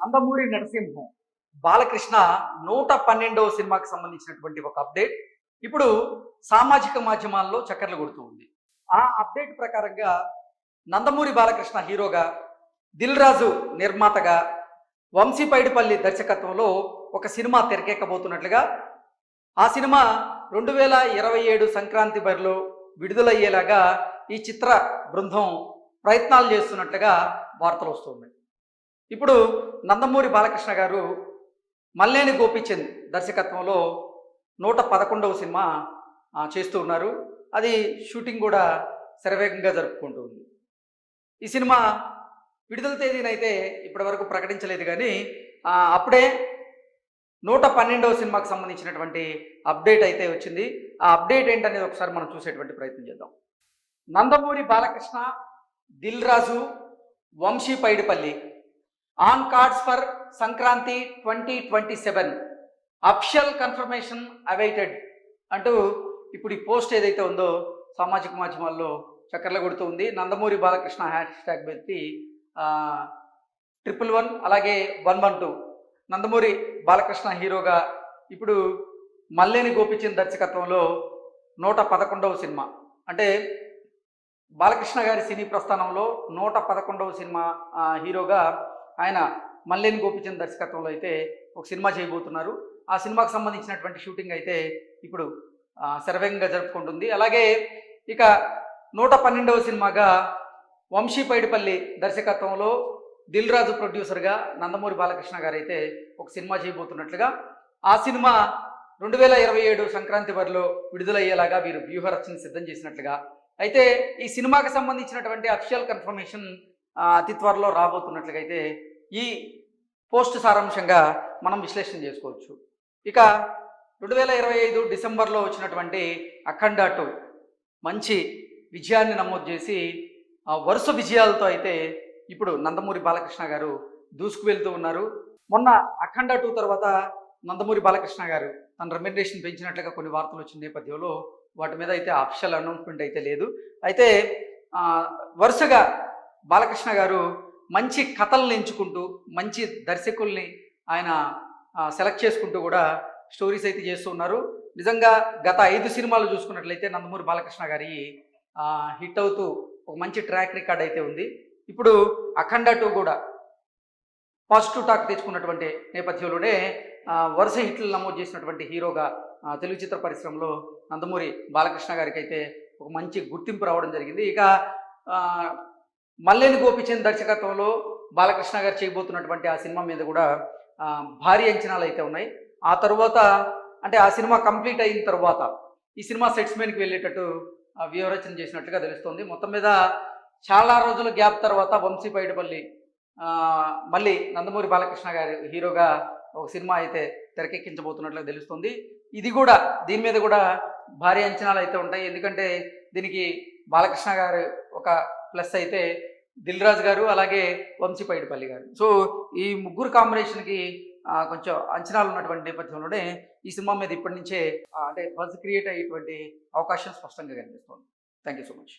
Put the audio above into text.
నందమూరి నరసింహం. బాలకృష్ణ నూట పన్నెండవ సినిమాకి సంబంధించినటువంటి ఒక అప్డేట్. ఇప్పుడు సామాజిక మాధ్యమాల్లో చక్కర్లు కొడుతూ ఉంది. ఆ అప్డేట్ ప్రకారంగా నందమూరి బాలకృష్ణ హీరోగా దిల్ రాజు నిర్మాతగా వంశీ పైడిపల్లి దర్శకత్వంలో ఒక సినిమా తెరకెక్కబోతున్నట్లుగా ఆ సినిమా రెండు వేల ఇరవై ఏడు సంక్రాంతి బరిలో విడుదలయ్యేలాగా ఈ చిత్ర బృందం ప్రయత్నాలు చేస్తున్నట్లుగా వార్తలు వస్తున్నాయి ఇప్పుడు నందమూరి బాలకృష్ణ గారు మల్లేని గోపిచంద్ దర్శకత్వంలో నూట పదకొండవ సినిమా చేస్తూ ఉన్నారు. అది షూటింగ్ కూడా శరవేగంగా జరుపుకుంటూ ఉంది. ఈ సినిమా విడుదల తేదీనైతే ఇప్పటి వరకు ప్రకటించలేదు కానీ అప్పుడే నూట పన్నెండవ సినిమాకి సంబంధించినటువంటి అప్డేట్ అయితే వచ్చింది. ఆ అప్డేట్ ఏంటనేది ఒకసారి మనం చూసేటువంటి ప్రయత్నం చేద్దాం. Nandamuri Balakrishna Dil Raju Vamshi Paidipally on cards for Sankranti twenty twenty seven. Official confirmation awaited అంటూ ఇప్పుడు ఈ పోస్ట్ ఏదైతే ఉందో సామాజిక మాధ్యమాల్లో చక్కర్లు కొడుతూ ఉంది. నందమూరి బాలకృష్ణ హ్యాష్ ట్యాగ్ పెట్టి ట్రిపుల్ వన్ అలాగే one one two. Nandamuri Balakrishna హీరోగా ఇప్పుడు మల్లేని గోపిచంద్ దర్శకత్వంలో నూట పదకొండవ సినిమా. అంటే బాలకృష్ణ గారి సినీ ప్రస్థానంలో నూట పదకొండవ సినిమా హీరోగా ఆయన మల్లేని గోపిచంద్ దర్శకత్వంలో అయితే ఒక సినిమా చేయబోతున్నారు. ఆ సినిమాకు సంబంధించినటువంటి షూటింగ్ అయితే ఇప్పుడు ఆ, శరవేగంగా జరుపుకుంటుంది. అలాగే ఇక నూట పన్నెండవ సినిమాగా వంశీ పైడిపల్లి దర్శకత్వంలో దిల్ రాజు ప్రొడ్యూసర్గా నందమూరి బాలకృష్ణ గారు అయితే ఒక సినిమా చేయబోతున్నట్లుగా ఆ సినిమా రెండు వేల ఇరవై ఏడు సంక్రాంతి వరలో విడుదలయ్యేలాగా వీరు వ్యూహరచన సిద్ధం చేసినట్లుగా. అయితే ఈ సినిమాకి సంబంధించినటువంటి అఫిషియల్ కన్ఫర్మేషన్ అతి త్వరలో రాబోతున్నట్లుగా అయితే ఈ పోస్ట్ సారాంశంగా మనం విశ్లేషణ చేసుకోవచ్చు. ఇక రెండు వేల ఇరవై ఐదు డిసెంబర్లో వచ్చినటువంటి అఖండ టూ మంచి విజయాన్ని నమోదు చేసి వరుస విజయాలతో అయితే ఇప్పుడు నందమూరి బాలకృష్ణ గారు దూసుకు వెళ్తూ ఉన్నారు. మొన్న అఖండ టూ తర్వాత నందమూరి బాలకృష్ణ గారు తన రెమ్యునరేషన్ పెంచినట్లుగా కొన్ని వార్తలు వచ్చిన నేపథ్యంలో వాటి మీద అయితే అఫిషియల్ అనౌన్స్మెంట్ అయితే లేదు. అయితే వరుసగా బాలకృష్ణ గారు మంచి కథలను ఎంచుకుంటూ మంచి దర్శకుల్ని ఆయన సెలెక్ట్ చేసుకుంటూ కూడా స్టోరీస్ అయితే చేస్తూ ఉన్నారు. నిజంగా గత ఐదు సినిమాలు చూసుకున్నట్లయితే నందమూరి బాలకృష్ణ గారి హిట్ అవుతూ ఒక మంచి ట్రాక్ రికార్డ్ అయితే ఉంది. ఇప్పుడు అఖండ టూ కూడా పాజిటివ్ టాక్ తెచ్చుకున్నటువంటి నేపథ్యంలోనే వరుస హిట్లు నమోదు చేసినటువంటి హీరోగా తెలుగు చిత్ర పరిశ్రమలో నందమూరి బాలకృష్ణ గారికి అయితే ఒక మంచి గుర్తింపు రావడం జరిగింది. ఇక మల్లేని గోపిచంద్ దర్శకత్వంలో బాలకృష్ణ గారు చేయబోతున్నటువంటి ఆ సినిమా మీద కూడా భారీ అంచనాలు అయితే ఉన్నాయి. ఆ తర్వాత అంటే ఆ సినిమా కంప్లీట్ అయిన తర్వాత ఈ సినిమా సెట్స్ మీదకి వెళ్ళేటట్టు వ్యూహరచన చేసినట్టుగా తెలుస్తుంది. మొత్తం మీద చాలా రోజుల గ్యాప్ తర్వాత వంశీ పైడిపల్లి మళ్ళీ నందమూరి బాలకృష్ణ గారి హీరోగా ఒక సినిమా అయితే తెరకెక్కించబోతున్నట్లుగా తెలుస్తుంది. ఇది కూడా దీని మీద కూడా భారీ అంచనాలు అయితే ఉంటాయి. ఎందుకంటే దీనికి బాలకృష్ణ గారు ఒక ప్లస్ అయితే దిల్ రాజు గారు అలాగే వంశీపైడిపల్లి గారు. సో ఈ ముగ్గురు కాంబినేషన్కి కొంచెం అంచనాలు ఉన్నటువంటి నేపథ్యంలోనే ఈ సినిమా మీద ఇప్పటి నుంచే అంటే బజ్ క్రియేట్ అయ్యేటువంటి అవకాశం స్పష్టంగా కనిపిస్తుంది. Thank you so much.